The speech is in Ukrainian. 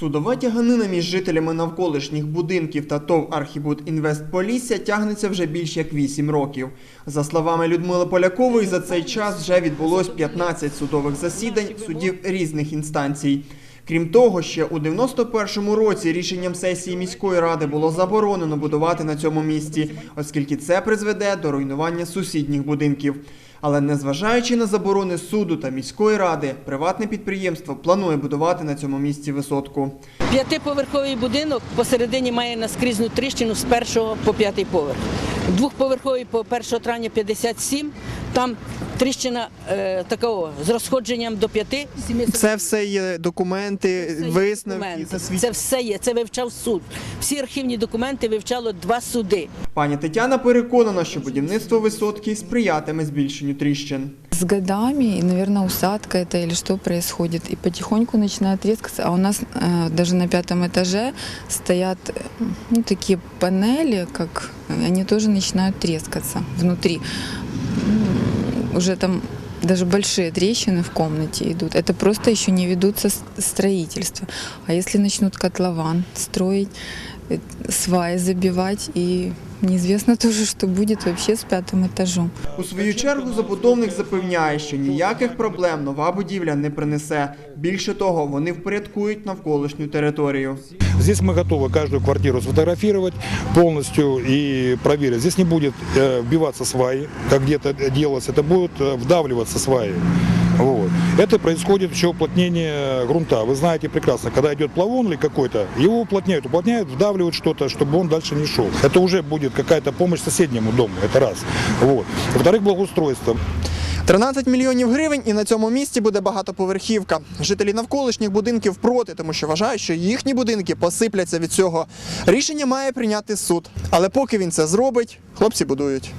Судова тяганина між жителями навколишніх будинків та ТОВ «Архібуд Інвест Полісся тягнеться вже більш як 8 років. За словами Людмили Полякової, за цей час вже відбулось 15 судових засідань судів різних інстанцій. Крім того, ще у 91-му році рішенням сесії міської ради було заборонено будувати на цьому місці, оскільки це призведе до руйнування сусідніх будинків. Але незважаючи на заборони суду та міської ради, приватне підприємство планує будувати на цьому місці висотку. П'ятиповерховий будинок посередині має наскрізну тріщину з першого по п'ятий поверх. Двохповерховий по 1 травня 57, там тріщина е, такого з розходженням до 5 7 Це все є документи, висновки. Це все є, це вивчав суд. Всі архівні документи вивчало два суди. Пані Тетяна переконана, що будівництво висотки сприятиме збільшенню тріщин. С годами, и, наверное, усадка это или что происходит, и потихоньку начинает трескаться. А у нас э, даже на пятом этаже стоят э, ну, такие панели, как они тоже начинают трескаться внутри. М, Уже там даже большие трещины в комнате идут. Это просто еще не ведутся с- строительства. А если начнут котлован строить, э, сваи забивать, и неизвестно тоже, что будет вообще с пятым этажом. У свою чергу забудовник запевняє, що ніяких проблем нова будівля не принесе. Більше того, вони впорядкують навколишню територію. Здесь мы готовы каждую квартиру сфотографировать полностью и проверить. Здесь не будет э, вбиваться сваи, как где-то делалось, это будут э, вдавливаться сваи. Вот. Это происходит еще уплотнение грунта. Вы знаете прекрасно, когда идет плавон или какой-то, его уплотняют, уплотняют, вдавливают что-то, чтобы он дальше не шел. Это уже будет какая-то помощь соседнему дому, это раз. Вот. Во-вторых, благоустройство. 13 мільйонів гривень і на цьому місці буде багатоповерхівка. Жителі навколишніх будинків проти, тому що вважають, що їхні будинки посипляться від цього. Рішення має прийняти суд. Але поки він це зробить, хлопці будують.